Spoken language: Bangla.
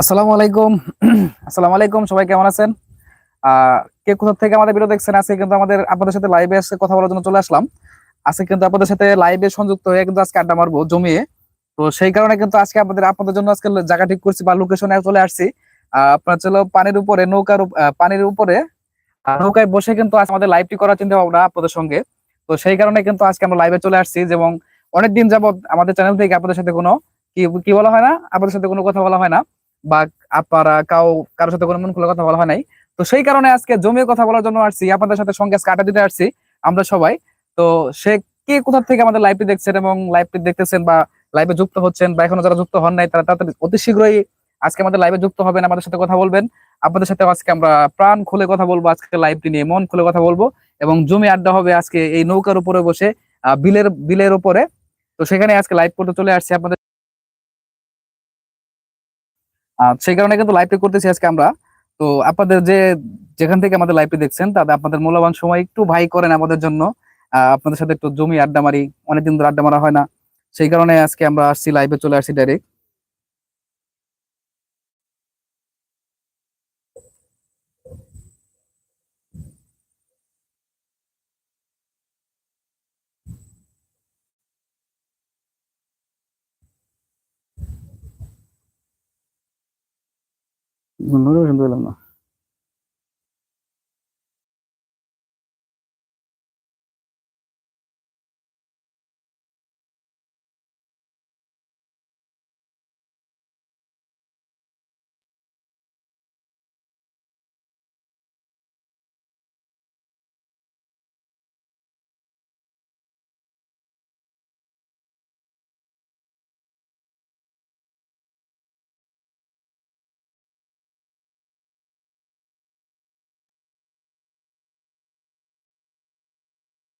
আসসালামু আলাইকুম। আসসালামু আলাইকুম, সবাই কেমন আছেন? কে কোথা থেকে আমাদের ভিডিও দেখছেন? আজকে কিন্তু আমাদের আপনাদের সাথে লাইভে এসে কথা বলার জন্য চলে আসলাম। আজকে কিন্তু আপনাদের সাথে লাইভে সংযুক্ত হয়ে কিন্তু আজকে আড্ডা মারবো জমিয়ে। তো সেই কারণে কিন্তু আজকে আপনাদের আপনাদের জন্য আজকে জায়গা ঠিক করছি বা লোকেশনে চলে আসছি। আপনার ছিল পানির উপরে, নৌকার পানির উপরে। নৌকায় বসে কিন্তু আজ আমাদের লাইভটি করার চিন্তা ভাবনা আপনাদের সঙ্গে। তো সেই কারণে কিন্তু আজকে আমরা লাইভে চলে আসছি এবং অনেকদিন যাবত আমাদের চ্যানেল থেকে আপনাদের সাথে কোনো কি কি বলা হয় না? আপনাদের সাথে কোনো কথা বলা হয় না। বা আপনারা কাউ, কারোর সাথে কোনো মন খোলা কথা বলা হয় নাই। তো সেই কারণে আজকে জমিয়ে কথা বলার জন্য আসছি, আপনাদের সাথে সঙ্গে আড্ডা দিতে আসছি, আমরা সবাই। তো সে কে কোথা থেকে আমাদের লাইভটি দেখছেন এবং লাইভটি দেখতেছেন বা লাইভে যুক্ত হচ্ছেন বা এখনও যারা যুক্ত হন নাই, তারা তাড়াতাড়ি অতি শীঘ্রই আজকে আমাদের লাইভে যুক্ত হবেন, আমাদের সাথে কথা বলবেন। আপনাদের সাথে আজকে আমরা প্রাণ খুলে কথা বলব, আজকে লাইভটি নিয়ে মন খুলে কথা বলব এবং জমি আড্ডা হবে আজকে এই নৌকার উপরে বসে বিলের বিলের উপরে। তো সেখানে আজকে লাইভ করতে চলে আসছি আপনাদের সেই কারণে কিন্তু লাইভটি করতেছি আজকে আমরা। তো আপনাদের যে যেখান থেকে আমাদের লাইভটি দেখছেন, তাদের আপনাদের মূল্যবান সময় একটু ভাই করেন আমাদের জন্য। আপনাদের সাথে একটু জমি আড্ডা মারি, অনেকদিন ধরে আড্ডা মারা হয় না। সেই কারণে আজকে আমরা আসছি লাইভে চলে আসছি ডাইরেক্ট നിന്നോട്